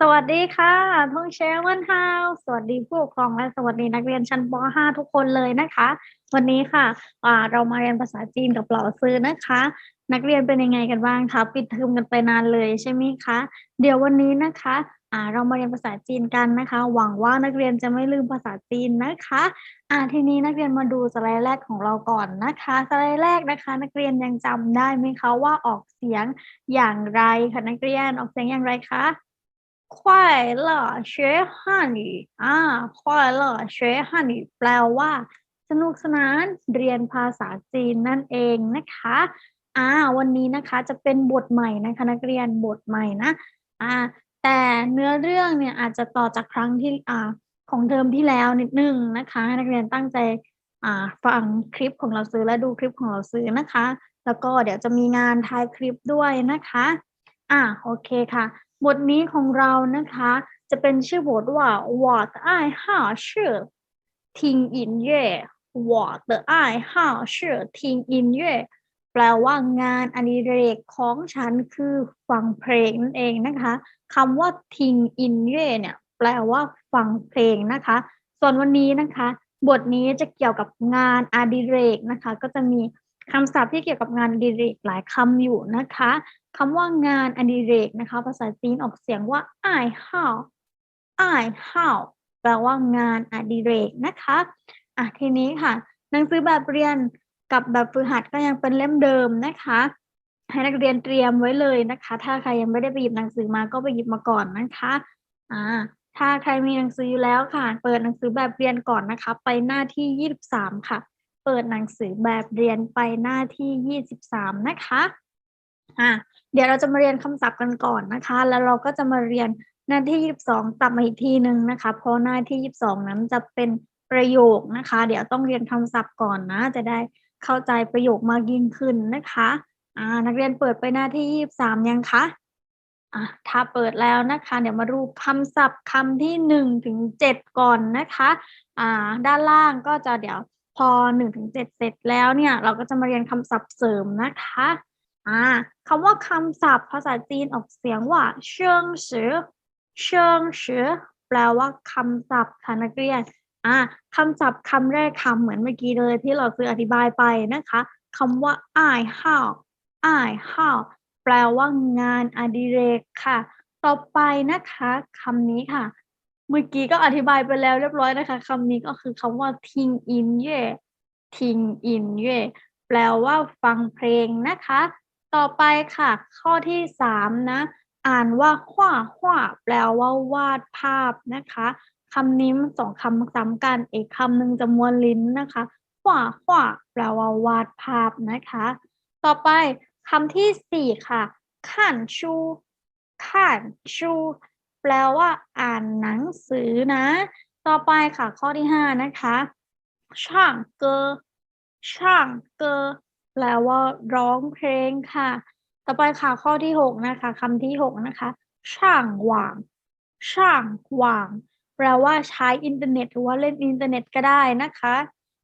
สวัสดีค่ะทงเชลวันฮาวสวัสดีผู้ปกครองและสวัสดีนักเรียนชั้นป .5 ทุกคนเลยนะคะ วันนี้ค่ะเรามาเรียนภาษาจีนกับเหล่าซื้อนะคะ นักเรียนเป็นยังไงกันบ้างคะปิดเทอมกันไปนานเลยใช่ไหมคะเดี๋ยววันนี้นะคะเรามาเรียนภาษาจีนกันนะคะ หวังว่านักเรียนจะไม่ลืมภาษาจีนนะคะอ่าทีนี้นักเรียนมาดูสไลด์แรกของเราก่อนนะคะสไลด์แรกนะคะ นักเรียนยังจำได้ไหมคะว่าออกเสียงอย่างไรคะนักเรียนออกเสียงอย่างไรคะ 快乐学汉语อ่า快乐学汉语แปลว่า สนุกสนานเรียนภาษาจีนนั่นเองนะคะอ่าวันนี้นะคะจะเป็นบทใหม่นะคะนักเรียนบทใหม่นะอ่าแต่เนื้อเรื่องเนี่ยอาจจะต่อจากครั้งที่อ่าของเทอมที่แล้วนิดนึงนะคะให้นักเรียนตั้งใจอ่าฟังคลิปของเราซื้อและดูคลิปของเราซื้อนะคะ แล้วก็เดี๋ยวจะมีงานท้ายคลิปด้วยนะคะอ่าโอเคค่ะ บทนี้ของเรานะคะ จะเป็นชื่อบทว่า我的爱好是听音乐我的爱好是听音乐แปลว่างานอดิเรกของฉันคือฟังเพลงนั่นเองนะคะคำว่าทิงอินเย่เนี่ย แปลว่าฟังเพลงนะคะ ส่วนวันนี้นะคะ บทนี้จะเกี่ยวกับงานอดิเรกนะคะ ก็จะมีคำศัพท์ที่เกี่ยวกับงานอดิเรกหลายคำอยู่นะคะ คำว่างานอดิเรกนะคะ ภาษาจีนออกเสียงว่าอ้ายห่าวอ้ายห่าวแปลว่างานอดิเรกนะคะอะทีนี้ค่ะ หนังสือแบบเรียนกับแบบฝึกหัดก็ยังเป็นเล่มเดิมนะคะ ให้นักเรียนเตรียมไว้เลยนะคะ ถ้าใครยังไม่ได้ไปหยิบหนังสือมาก็ไปหยิบมาก่อนนะคะอ่าถ้าใครมีหนังสืออยู่แล้วค่ะ เปิดหนังสือแบบเรียนก่อนนะคะ ไปหน้าที่ยี่สิบสามค่ะ เปิดหนังสือแบบเรียนไปหน้าที่ยี่สิบสามนะคะอ่า เดี๋ยวเราจะมาเรียนคำศัพท์กันก่อนนะคะ แล้วเราก็จะมาเรียนหน้าที่ 22ตับมาอีกทีหนึ่งนะคะ เพราะหน้าที่ 22 นั้นจะเป็นประโยคนะคะ เดี๋ยวต้องเรียนคำศัพท์ก่อนนะ จะได้เข้าใจประโยคมากยิ่งขึ้นนะคะอ่านักเรียนเปิดไปหน้าที่ 23 ยังคะอะถ้าเปิดแล้วนะคะ เดี๋ยวมาดูคำศัพท์คำที่ 1 ถึง 7 ก่อนนะคะอ่าด้านล่างก็จะเดี๋ยวพอ1ถึง7เสร็จแล้วเนี่ย เราก็จะมาเรียนคำศัพท์เสริมนะคะ อ่าคำว่าคำศัพท์ภาษาจีนออกเสียงว่า เชิงสือ เชิงสือแปลว่าคำศัพท์ค่ะนักเรียนอ่าคำศัพท์คำแรกคำเหมือนเมื่อกี้เลยที่เราซื้ออธิบายไปนะคะคำว่าอ้ายห่าวอ้ายห่าวแปลว่างานอดิเรกค่ะ ต่อไปนะคะคำนี้ค่ะ เมื่อกี้ก็อธิบายไปแล้วเรียบร้อยนะคะคำนี้ก็คือคำว่าทิงอินเย่ทิงอินเย่แปลว่าฟังเพลงนะคะ ต่อไปค่ะ ข้อที่สามนะ อ่านว่าขว้าขว้าแปลว่าวาดภาพนะคะคำนี้มันสองคำซ้ำกันอีกคำหนึ่งจะมวนลิ้นนะคะขว้าขว้าแปลว่าวาดภาพนะคะ ต่อไปคำที่สี่ค่ะข่านชูข่านชู แปลว่า อ่านหนังสือนะ ต่อไปค่ะ ข้อที่ห้านะคะช่างเกอช่างเกอ แปลว่าร้องเพลงค่ะ ต่อไปค่ะข้อที่หกนะคะคำที่หกนะคะ ช่างหว่าง ช่างหว่าง แปลว่าใช้อินเทอร์เน็ตหรือว่าเล่นอินเทอร์เน็ตก็ได้นะคะ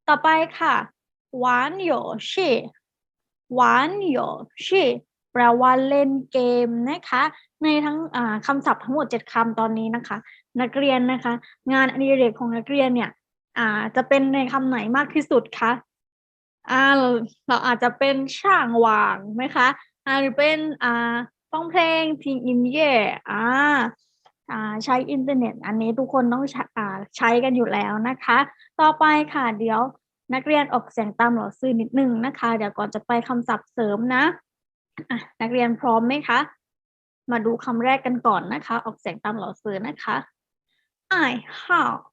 ต่อไปค่ะหวานโยชิหวานโยชิแปลว่าเล่นเกมนะคะ ในทั้งคำศัพท์ทั้งหมดเจ็ดคำตอนนี้นะคะ นักเรียนนะคะ งานอดิเรกของนักเรียนเนี่ยจะเป็นในคำไหนมากที่สุดคะ อ่าเราเราอาจจะเป็นช่างหว่างไหมคะอ่าหรือเป็นอ่าฟังเพลงพิงอินเย่อ่าอ่าใช้อินเทอร์เน็ต อันนี้ทุกคนต้องอ่าใช้กันอยู่แล้วนะคะ ต่อไปค่ะ เดี๋ยวนักเรียนออกเสียงตามหลอซื่อนิดนึงนะคะ เดี๋ยวก่อนจะไปคำศัพท์เสริมนะะนักเรียนพร้อมไหมคะ มาดูคำแรกกันก่อนนะคะ ออกเสียงตามหลอซื่อนะคะ爱好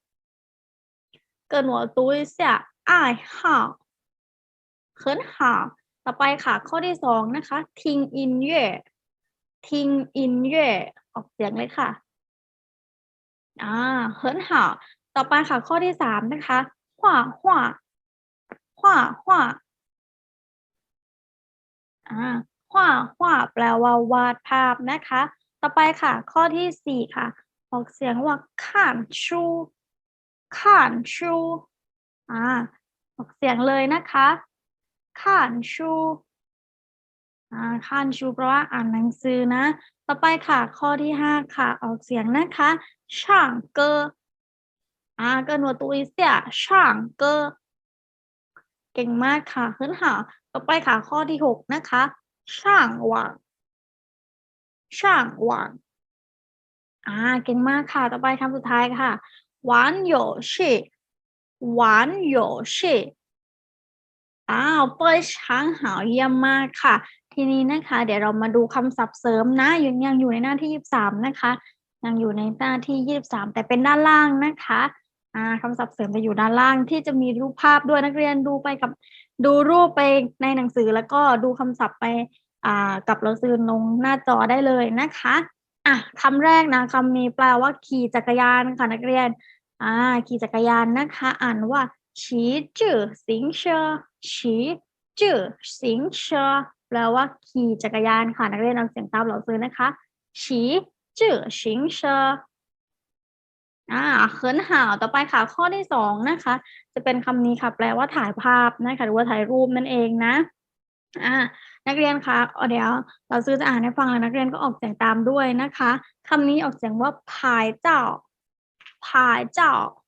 跟我读一下爱好 เขินหาต่อไปค่ะ ข้อที่สองนะคะทิงอินเย่ทิงอินเย่ออกเสียงเลยค่ะอ่าเขินหาต่อไปค่ะ ข้อที่สามนะคะหว่าหว่าหว่าหว่าอ่าหว่าหว่าแปลว่าวาดภาพนะคะ ต่อไปค่ะ ข้อที่สี่ค่ะ ออกเสียงว่าข่านชูข่านชูอ่าออกเสียงเลยนะคะ ข่านชู อ่าคันชูแปลว่าอ่านหนังสือนะ ต่อไปค่ะ ข้อที่ห้าค่ะ ออกเสียงนะคะช่างเกออ่า跟我读一下ช่างเกอเก่งมากค่ะขึ้นหาต่อไปค่ะ ข้อที่หกนะคะช่างหวังช่างหวังอ่าเก่งมากค่ะ ต่อไปคำสุดท้ายค่ะ玩游戏玩游戏 อ้าวเป้ยช้างหาวเยี่ยมมากค่ะ ทีนี้นะคะ เดี๋ยวเรามาดูคำศัพท์เสริมนะยังยังอยู่ในหน้าที่ยี่สิบสามนะคะยังอยู่ในหน้าที่ยี่สิบสามแต่เป็นด้านล่างนะคะอ่าคำศัพท์เสริมจะอยู่ด้านล่างที่จะมีรูปภาพด้วยนักเรียนดูไปกับดูรูปไปในหนังสือแล้วก็ดูคำศัพท์ไปอ่ากับเราซื้อลงหน้าจอได้เลยนะคะอะคำแรกนะคำนี้แปลว่าขี่จักรยานค่ะนักเรียนอ่าขี่จักรยานนะคะ อ่านว่า ฉีจื่อสิงเชอฉีจื่อสิงเชอแปลว่าขี่จักรยานค่ะ นักเรียนเอาเสียงตามเราซื้อนะคะฉีจื่อสิงเชออ่าเขินห่าวต่อไปค่ะข้อที่สองนะคะ จะเป็นคำนี้ค่ะ แปลว่าถ่ายภาพนะคะหรือว่าถ่ายรูปนั่นเองนะอ่านักเรียนคะเเดี๋ยว เราซื้อจะอ่านให้ฟังแล้วนักเรียนก็ออกเสียงตามด้วยนะคะคำนี้ออกเสียงว่าพายเจ้าพายเจ้าอ่า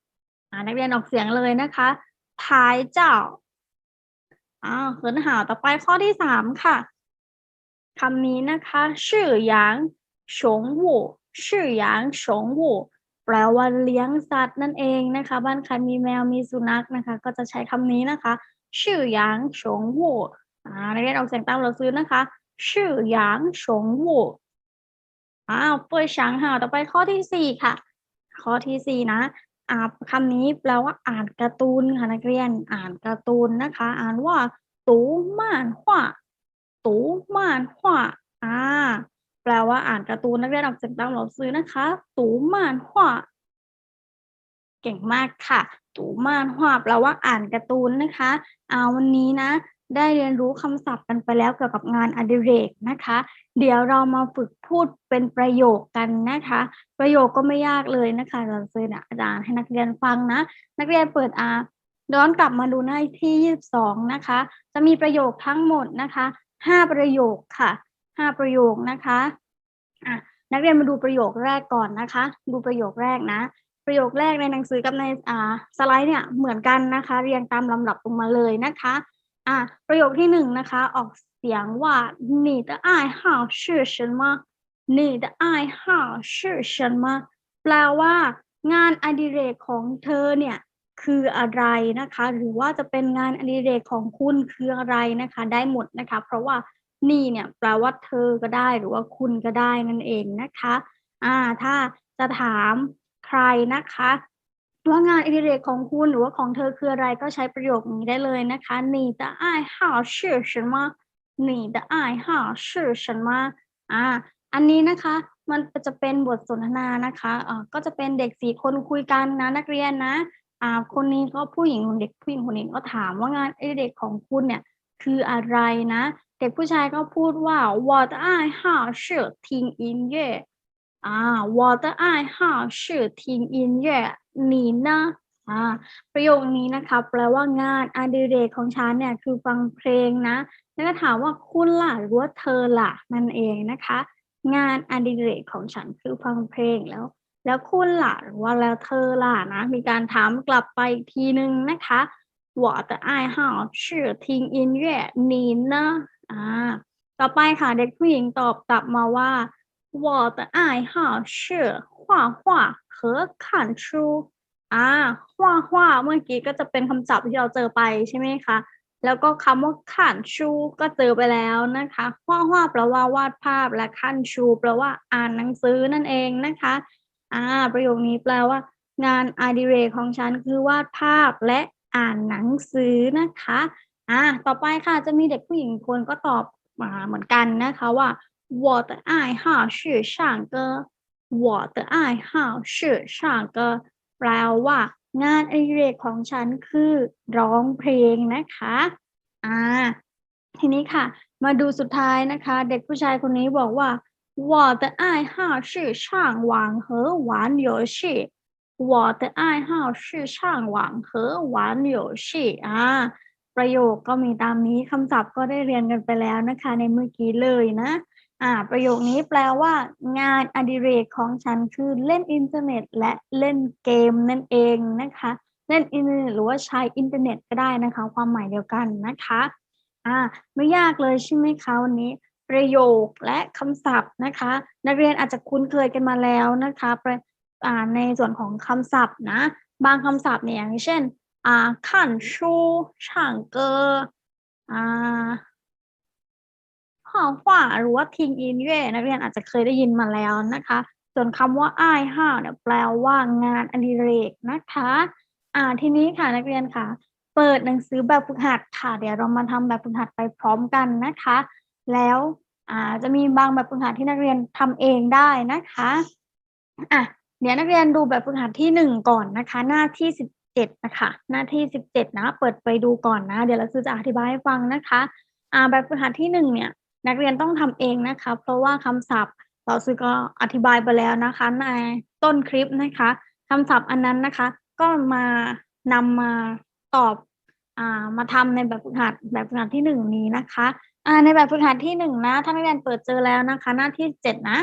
นักเรียนออกเสียงเลยนะคะพายเจ้าอ่าเขินหาวต่อไปข้อที่สามค่ะคำนี้นะคะชื่อหยางฉงหูชื่อหยางฉงหูแปลว่าเลี้ยงสัตว์นั่นเองนะคะ บ้านใครมีแมวมีสุนัขนะคะ ก็จะใช้คำนี้นะคะ ชื่อหยางฉงหูอ่านักเรียนออกเสียงตามเราซื้อนะคะ ชื่อหยางฉงหูอ้าวเปิดช้างหาวต่อไปข้อที่สี่ค่ะ ข้อที่สี่นะ อ่าคำนี้แปลว่าอ่านการ์ตูนค่ะนักเรียนอ่านการ์ตูนนะคะ อ่านว่าตูม่านหว่าตูม่านหว่าอ่าแปลว่าอ่านการ์ตูนนักเรียนออกเสียงตามเราซื้อนะคะ ตูม่านหว่าเก่งมากค่ะ ตูม่านหว่าแปลว่าอ่านการ์ตูนนะคะเอาวันนี้นะ ได้เรียนรู้คำศัพท์กันไปแล้วเกี่ยวกับงานอดิเรกนะคะ เดี๋ยวเรามาฝึกพูดเป็นประโยคกันนะคะ ประโยคก็ไม่ยากเลยนะคะเราเซนอาจารย์ให้นักเรียนฟังนะ นักเรียนเปิดอาย้อนกลับมาดูหน้าที่ 22 นะคะ จะมีประโยคทั้งหมดนะคะ 5 ประโยคค่ะ 5 ประโยคนะคะอะนักเรียนมาดูประโยคแรกก่อนนะคะ ดูประโยคแรกนะ ประโยคแรกในหนังสือกับในอ่าสไลด์เนี่ยเหมือนกันนะคะ เรียงตามลำดับลงมาเลยนะคะอ่ะประโยคที่หนึ่งนะคะ ออกเสียงว่า你的爱好是什么你的爱好是什么แปลว่า งานอดิเรกของเธอเนี่ย คืออะไรนะคะ หรือว่าจะเป็นงานอดิเรกของคุณคืออะไรนะคะ ได้หมดนะคะ เพราะว่านี่เนี่ยแปลว่าเธอก็ได้หรือว่าคุณก็ได้นั่นเองนะคะ อ่า ถ้าจะถามใครนะคะ ว่างานอดิเรกของคุณหรือว่าของเธอคืออะไรก็ใช้ประโยคนี้ได้เลยนะคะ你的爱好是什么你的爱好是什么อ่า อันนี้นะคะ มันจะเป็นบทสนทนานะคะอ่าก็จะเป็นเด็กสี่คนคุยกันนะนักเรียนนะ อ่า คนนี้ก็ผู้หญิงเด็กผู้หญิงคนนี้ก็ถามว่างานอดิเรกของคุณเนี่ย คืออะไรนะ เด็กผู้ชายก็พูดว่า我的爱好是听音乐อ่า我的爱好是听音 นีนะอ่าประโยคนี้นะคะ แปลว่างานอดิเรกของฉันเนี่ยคือฟังเพลงนะ แล้วก็ถามว่าคุณล่ะหรือว่าเธอล่ะนั่นเองนะคะ งานอดิเรกของฉันคือฟังเพลงแล้ว แล้วคุณล่ะหรือว่าแล้วเธอล่ะนะมีการถามกลับไปอีกทีนึงนะคะว่าแต่ไอ้ห่าชื่อทิงอินเย่นีนะอ่าต่อไปค่ะเด็กผู้หญิงตอบกลับมาว่า 我的爱好是画画和看书อ่า画画เมื่อกี้ก็จะเป็นคำศัพท์ที่เราเจอไปใช่ไหมคะ แล้วก็คำว่าขันชูก็เจอไปแล้วนะคะว่าว่าแปลว่าวาดภาพและขันชูแปลว่าอ่านหนังสือนั่นเองนะคะ อ่า ประโยคนี้แปลว่า งานอดิเรกของฉันคือวาดภาพและอ่านหนังสือนะคะ อ่า ต่อไปค่ะจะมีเด็กผู้หญิงคนก็ตอบมาเหมือนกันนะคะว่า 我的爱好是唱歌我的爱好是唱歌แปลว่า งานอดิเรกของฉันคือร้องเพลงนะคะ อ่า ทีนี้ค่ะ มาดูสุดท้ายนะคะ เด็กผู้ชายคนนี้บอกว่า我的爱好是上网和玩游戏我的爱好是上网和玩游戏อ่า ประโยคก็มีตามนี้คำศัพท์ก็ได้เรียนกันไปแล้วนะคะ ในเมื่อกี้เลยนะ อ่า ประโยคนี้แปลว่า งานอดิเรกของฉันคือเล่นอินเทอร์เน็ต และเล่นเกมนั่นเองนะคะ เล่นอินเทอร์เน็ตหรือว่าใช้อินเทอร์เน็ตก็ได้นะคะ ความหมายเดียวกันนะคะ อ่า ไม่ยากเลยใช่ไหมคะวันนี้ ประโยคและคำศัพท์นะคะ นักเรียนอาจจะคุ้นเคยกันมาแล้วนะคะอ่าในส่วนของคำศัพท์นะ บางคำศัพท์เนี่ยอย่างเช่น อ่าขันชูช่างเกออ่า 画画หรือว่าทิ้งอินเย่นักเรียนอาจจะเคยได้ยินมาแล้วนะคะ ส่วนคำว่าอ้ายห้าเนี่ยแปลว่างานอดิเรกนะคะ อ่าทีนี้ค่ะนักเรียนค่ะ เปิดหนังสือแบบฝึกหัดค่ะ เดี๋ยวเรามาทำแบบฝึกหัดไปพร้อมกันนะคะ แล้วอ่าจะมีบางแบบฝึกหัดที่นักเรียนทำเองได้นะคะอะเดี๋ยวนักเรียนดูแบบฝึกหัดที่หนึ่งก่อนนะคะ หน้าที่สิบเจ็ดนะคะ หน้าที่สิบเจ็ดนะ เปิดไปดูก่อนนะ เดี๋ยวเราจะอธิบายให้ฟังนะคะ อ่าแบบฝึกหัดที่หนึ่งเนี่ย นักเรียนต้องทำเองนะคะ เพราะว่าคำศัพท์เราซื้อก็อธิบายไปแล้วนะคะ ในต้นคลิปนะคะคำศัพท์อันนั้นนะคะ ก็มานำมาตอบอ่ามาทำในแบบฝึกหัดแบบฝึกหัดที่หนึ่งนี้นะคะอ่าในแบบฝึกหัดที่หนึ่งนะถ้านักเรียนเปิดเจอแล้วนะคะ หน้าที่เจ็ดนะ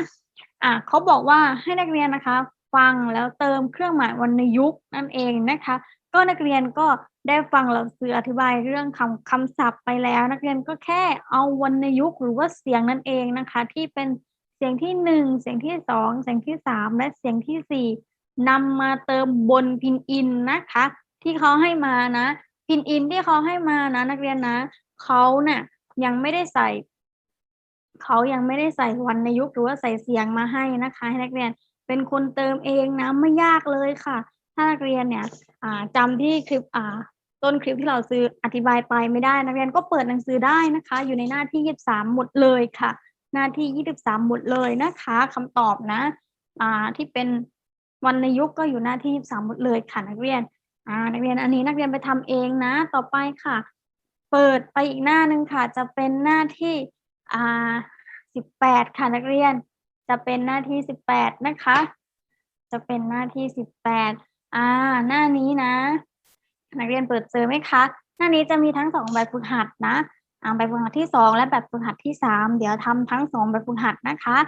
อ่าเขาบอกว่าให้นักเรียนนะคะ ฟังแล้วเติมเครื่องหมายวรรณยุกต์นั่นเองนะคะ ก็นักเรียนก็ ได้ฟังเราซื้ออธิบายเรื่องคำคำศัพท์ไปแล้ว นักเรียนก็แค่เอาวรรณยุกต์หรือว่าเสียงนั่นเองนะคะ ที่เป็นเสียงที่หนึ่งเสียงที่สองเสียงที่สามและเสียงที่สี่นำมาเติมบนพินอินนะคะ ที่เขาให้มานะ พินอินที่เขาให้มานะ นักเรียนนะเขาเนี่ยยังไม่ได้ใส่เขายังไม่ได้ใส่วรรณยุกต์หรือว่าใส่เสียงมาให้นะคะ ให้นักเรียนเป็นคนเติมเองนะไม่ยากเลยค่ะ ถ้านักเรียนเนี่ยจำที่คลิปอ่า ต้นคลิปที่เราซื้ออธิบายไปไม่ได้ นักเรียนก็เปิดหนังสือได้นะคะ อยู่ในหน้าที่ยี่สิบสามหมดเลยค่ะ หน้าที่ยี่สิบสามหมดเลยนะคะคำตอบนะอ่าที่เป็นวรรณยุกต์ก็อยู่หน้าที่ยี่สิบสามหมดเลยค่ะนักเรียนอ่านักเรียนอันนี้นักเรียนไปทำเองนะ ต่อไปค่ะ เปิดไปอีกหน้าหนึ่งค่ะ จะเป็นหน้าที่อ่าสิบแปดค่ะนักเรียน จะเป็นหน้าที่สิบแปดนะคะ จะเป็นหน้าที่สิบแปดอ่าหน้านี้นะ นักเรียนเปิดเจอไหมคะ หน้านี้จะมีทั้งสองแบบฝึกหัดนะอ่าแบบฝึกหัดที่สองและแบบฝึกหัดที่สามเดี๋ยวทำทั้งสองแบบฝึกหัดนะคะ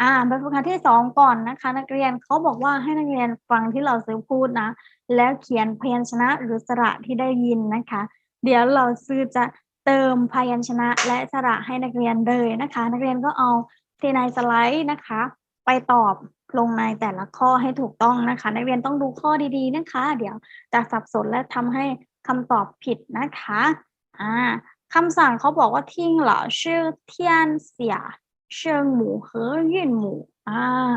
อ่าแบบฝึกหัดที่สองก่อนนะคะ นักเรียนเขาบอกว่าให้นักเรียนฟังที่เราซื้อพูดนะ แล้วเขียนพยัญชนะหรือสระที่ได้ยินนะคะ เดี๋ยวเราซื้อจะเติมพยัญชนะและสระให้นักเรียนเลยนะคะ นักเรียนก็เอาที่ในสไลด์นะคะ ไปตอบ ลงในแต่ละข้อให้ถูกต้องนะคะ นักเรียนต้องดูข้อดีๆนะคะ เดี๋ยวจะสับสนและทำให้คำตอบผิดนะคะอ่าคำสั่งเขาบอกว่าทิ้งเหรอชื่อเทียนเสียเชิงหมูเฮอยื่นหมูอ่า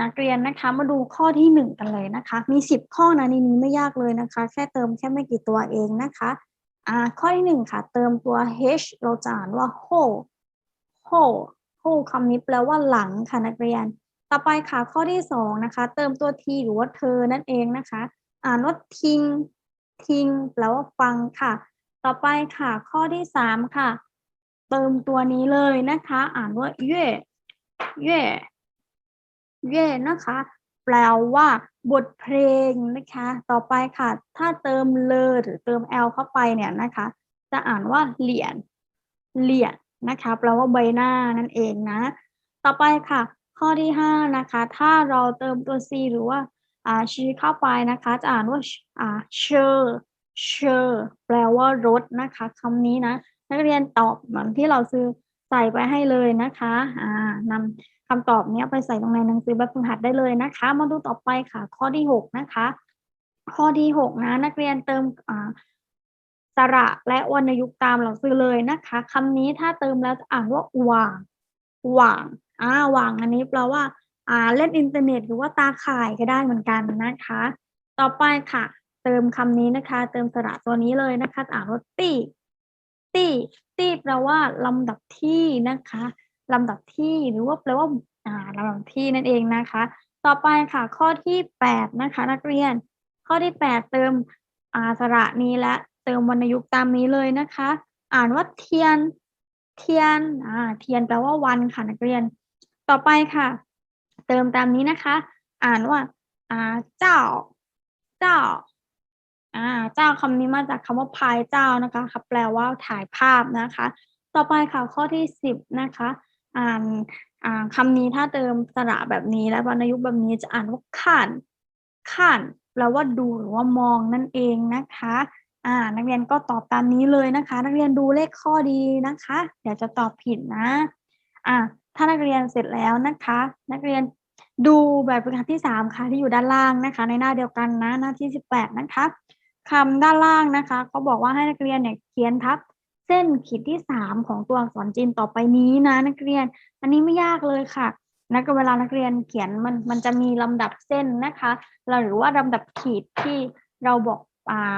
นักเรียนนะคะมาดูข้อที่หนึ่งกันเลยนะคะ มีสิบข้อนะในนี้ไม่ยากเลยนะคะ แค่เติมแค่ไม่กี่ตัวเองนะคะอ่าข้อที่หนึ่งค่ะ เติมตัว h เราจะอ่านว่า ho ho ho คำนี้แปลว่าหลังค่ะนักเรียน ต่อไปค่ะข้อที่สองนะคะ เติมตัว t หรือว่าเธอนั่นเองนะคะ อ่านว่าทิงทิงแปลว่าฟังค่ะ ต่อไปค่ะ ข้อที่สามค่ะ เติมตัวนี้เลยนะคะ อ่านว่าเย่เย่เย่นะคะ แปลว่าบทเพลงนะคะ ต่อไปค่ะ ถ้าเติมเลอหรือเติม l เข้าไปเนี่ยนะคะ จะอ่านว่าเหรียญเหรียญนะคะแปลว่าใบหน้านั่นเองนะ ต่อไปค่ะ ข้อที่ห้านะคะ ถ้าเราเติมตัว c หรือว่าอ่าชีเข้าไปนะคะ จะอ่านว่าอ่าเชอร์เชอร์แปลว่ารถนะคะคำนี้นะ นักเรียนตอบเหมือนที่เราซื้อใส่ไปให้เลยนะคะอ่านำคำตอบนี้ไปใส่ลงในหนังสือแบบฝึกหัดได้เลยนะคะ มาดูต่อไปค่ะ ข้อที่หกนะคะ ข้อที่หกนะ นักเรียนเติมอ่าสระและวรรณยุกต์ตามเราซื้อเลยนะคะคำนี้ถ้าเติมแล้วจะอ่านว่าว่าง หว่างอ่าหว่างอันนี้แปลว่าอ่าเล่นอินเทอร์เน็ตหรือว่าตาข่ายก็ได้เหมือนกันนะคะ ต่อไปค่ะ เติมคำนี้นะคะ เติมสระตัวนี้เลยนะคะอ่านว่าตี้ตี้ตี้แปลว่าลำดับที่นะคะลำดับที่หรือว่าแปลว่าอ่าลำดับที่นั่นเองนะคะ ต่อไปค่ะ ข้อที่แปดนะคะ นักเรียน ข้อที่แปดเติมอ่าสระนี้และเติมวรรณยุกต์ตามนี้เลยนะคะ อ่านว่าเทียน เทียนอ่าเทียนแปลว่าวันค่ะนักเรียน ต่อไปค่ะ เติมตามนี้นะคะ อ่านว่า อ่า เจ้า เจ้า อ่า เจ้าคำนี้มาจากคำว่าพายเจ้านะคะคแปลว่าถ่ายภาพนะคะ ต่อไปค่ะข้อที่สิบนะคะ อ่านอ่าคำนี้ถ้าเติมสระแบบนี้และวรรณยุกต์แบบนี้จะอ่านว่าข่านข่านแปลว่าดูหรือว่ามองนั่นเองนะคะ อ่า นักเรียนก็ตอบตามนี้เลยนะคะ นักเรียนดูเลขข้อดีนะคะเดี๋ยวจะตอบผิดนะ อ่าถ้านักเรียนเสร็จแล้วนะคะ นักเรียนดูแบบฝึกหัดที่สามค่ะที่อยู่ด้านล่างนะคะ ในหน้าเดียวกันนะ หน้าที่สิบแปดนะคะคำด้านล่างนะคะเขาบอกว่าให้นักเรียนเนี่ยเขียนทับ เส้นขีดที่สามของตัวอักษรจีนต่อไปนี้นะ นักเรียน อันนี้ไม่ยากเลยค่ะนักเวลานักเรียนเขียนมันมันจะมีลำดับเส้นนะคะ เราหรือว่าลำดับขีดที่เราบอก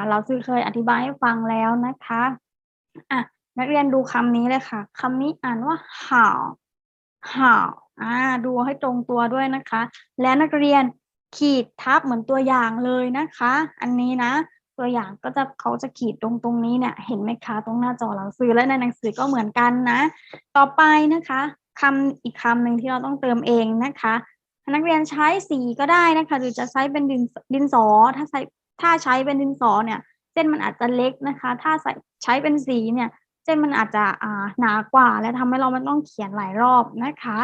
เราซื้อเคยอธิบายให้ฟังแล้วนะคะอะนักเรียนดูคำนี้เลยค่ะคำนี้อ่านว่าห่าวห่าวอ่าดูให้ตรงตัวด้วยนะคะ และนักเรียนขีดทับเหมือนตัวอย่างเลยนะคะ อันนี้นะ ตัวอย่างก็จะเขาจะขีดตรงตรงนี้เนี่ยเห็นไหมคะตรงหน้าจอหนังสือและในหนังสือก็เหมือนกันนะ ต่อไปนะคะคำอีกคำหนึ่งที่เราต้องเติมเองนะคะ นักเรียนใช้สีก็ได้นะคะ หรือจะใช้เป็นดินดินสอถ้าใช้ ถ้าใช้เป็นดินสอเนี่ย เส้นมันอาจจะเล็กนะคะ ถ้าใส่ใช้เป็นสีเนี่ยเส้นมันอาจจะอ่าหนากว่า และทำให้เราไม่ต้องเขียนหลายรอบนะคะ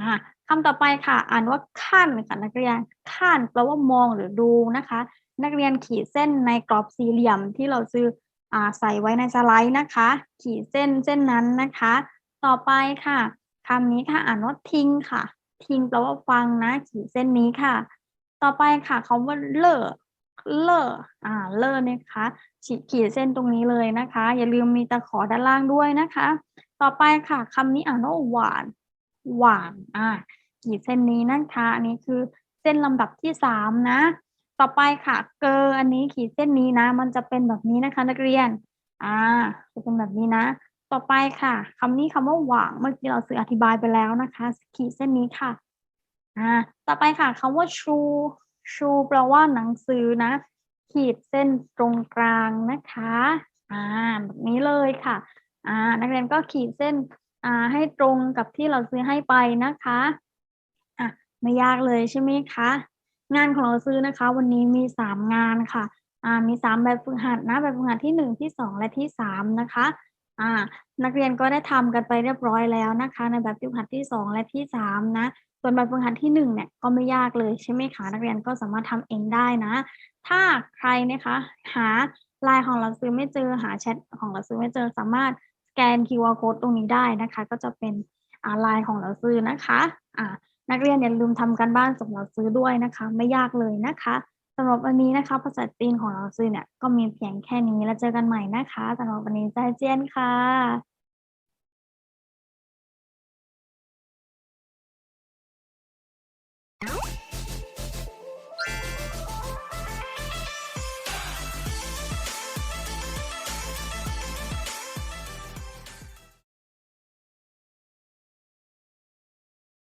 อ่าคำต่อไปค่ะ อ่านว่าขั้นค่ะนักเรียนขั้นแปลว่ามองหรือดูนะคะ นักเรียนขีดเส้นในกรอบสี่เหลี่ยมที่เราซื้ออ่าใส่ไว้ในสไลด์นะคะ ขีดเส้นเส้นนั้นนะคะ ต่อไปค่ะคำนี้ค่ะอ่านว่าทิ้งค่ะ ทิ้งแปลว่าฟังนะ ขีดเส้นนี้ค่ะ ต่อไปค่ะคำว่าเล่อ เล่ออ่าเล่อนะคะขีดขีดเส้นตรงนี้เลยนะคะ อย่าลืมมีตะขอด้านล่างด้วยนะคะ ต่อไปค่ะคำนี้อ่านว่าหวานหวานอ่าขีดเส้นนี้นะคะอันนี้คือเส้นลำดับที่สามนะ ต่อไปค่ะ เกออันนี้ขีดเส้นนี้นะ มันจะเป็นแบบนี้นะคะ นักเรียนอ่าจะเป็นแบบนี้นะ ต่อไปค่ะคำนี้คำว่าหวางเมื่อกี้เราสื่ออธิบายไปแล้วนะคะ ขีดเส้นนี้ค่ะอ่าต่อไปค่ะคำว่าชู ชูแปลว่าหนังสือนะ ขีดเส้นตรงกลางนะคะอ่าแบบนี้เลยค่ะอ่านักเรียนก็ขีดเส้นอ่าให้ตรงกับที่เราซื้อให้ไปนะคะอะไม่ยากเลยใช่ไหมคะงานของเราซื้อนะคะ วันนี้มีสามงานค่ะอ่ามีสามแบบฝึกหัดนะแบบฝึกหัดที่หนึ่งที่สองและที่สามนะคะอ่านักเรียนก็ได้ทำกันไปเรียบร้อยแล้วนะคะ ในแบบฝึกหัดที่สองและที่สามนะ ส่วนแบบฝึกหัดที่หนึ่งเนี่ยก็ไม่ยากเลยใช่ไหมคะนักเรียนก็สามารถทำเองได้นะ ถ้าใครนะคะหาไลน์ของเราซื้อไม่เจอหาแชทของเราซื้อไม่เจอสามารถสแกน QR code ตรงนี้ได้นะคะ ก็จะเป็นอ่าไลน์ของเราซื้อนะคะอ่านักเรียนอย่าลืมทำกันบ้านส่งเราซื้อด้วยนะคะ ไม่ยากเลยนะคะสำหรับวันนี้นะคะภาษาจีนของเราซื้อเนี่ยก็มีเพียงแค่นี้แล้วเจอกันใหม่นะคะสำหรับวันนี้ใจเจียนค่ะ